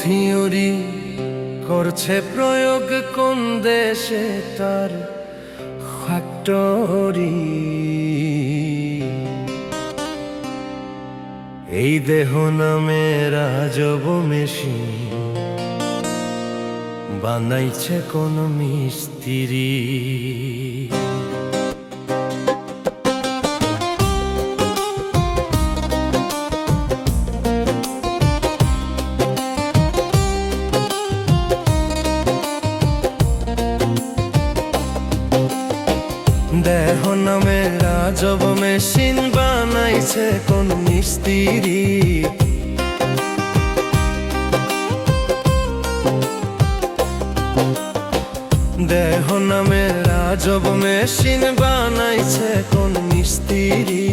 Theory করছে প্রয়োগ কোন দেশে তার ফ্যাক্টরি এই দেহ নামে রাজব মেশিন বানাইছে কোন মিস্ত্রি। দেহ নামে রাজব মেশিন বানাইছে কোন মিস্ত্রি। দেহ নামে রাজব মেশিন বানাইছে কোন মিস্ত্রি।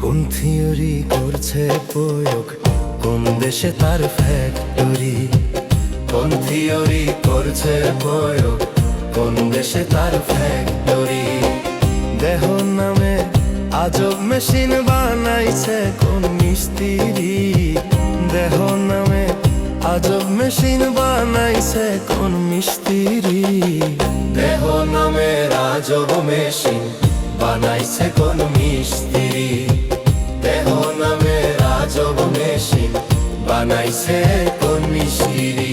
কোন থিওরি করছে প্রয়োগ? কোন দেশে তার ফ্যাক্টরি কোন থিওরি করছে প্রয়োগ? কোন দেশে তার ফ্যাক্টরি দেহ নামে আজব মেশিন বানাইছে কোন মিস্ত্রি। দেহ নামে আজব মেশিন বানাইছে কোন মিস্ত্রি। দেহ নামে আজব মেশিন বানাইছে কোন মিস্ত্রি। দেহ নামে আজব মেশিন বানাইছে কোন মিস্ত্রি।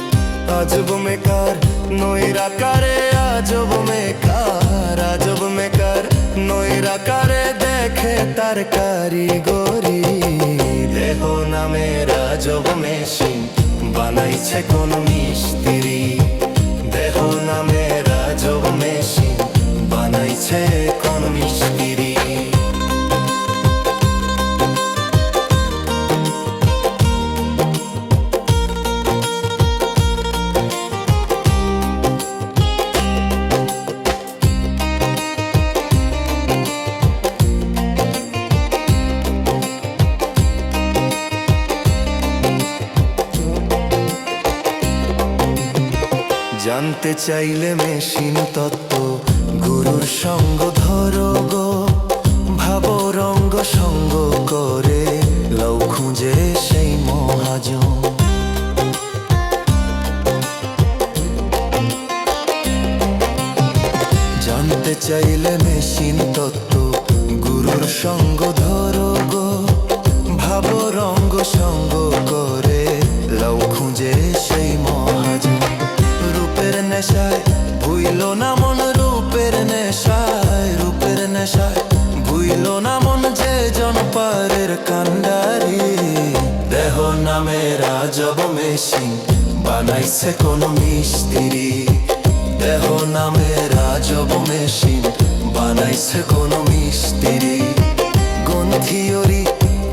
আজব মেকার নৈরাকারে আজব মেকার আজব মেকার নৈরাকারে দেখে তার কারিগরি। দেহ নামে রাজব মেশিন বানাইছে কোন মিস্ত্রি। জানতে চাইলে মেশিন তত্ত্ব, গুরুর সঙ্গ ধরো গো। ভাবো রঙ্গ সঙ্গ করে, লও খুঁজে সেই মহাজন। জানতে চাইলে মেশিন তত্ত্ব, গুরুর সঙ্গ ধরো গো। ভাবো রঙ্গ সঙ্গ জন পারের কান্ডারি। দেহ নামে রাজব বানাইছে কোন মিস্ত্রি। দেহ নামে রাজব মেশিন, বানাইছে কোন মিস্ত্রি। কোন থিওরি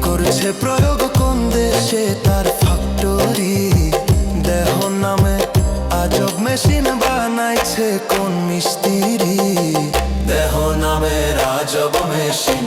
করছে প্রয়োগ কোন দেশে তার ফ্যাক্টরি দেহ নামে আজব মেশিন বানাইছে কোন মিস্ত্রি? দেহ নামে রাজব মেশিন